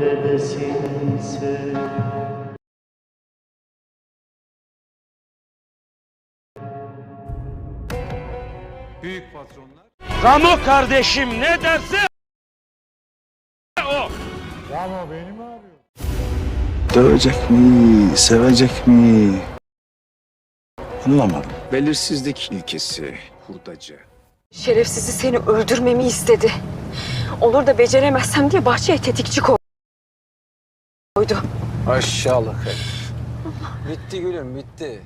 neredesinse Büyük patronlar Ramo kardeşim ne derse o. Dövecek mi, sevecek mi? Anlamadım. Belirsizlik ilkesi hurdacı. Şerefsizi seni öldürmemi istedi. Olur da beceremezsem diye bahçeye tetikçi koydu. Aşağılık herif. Bitti gülüm bitti.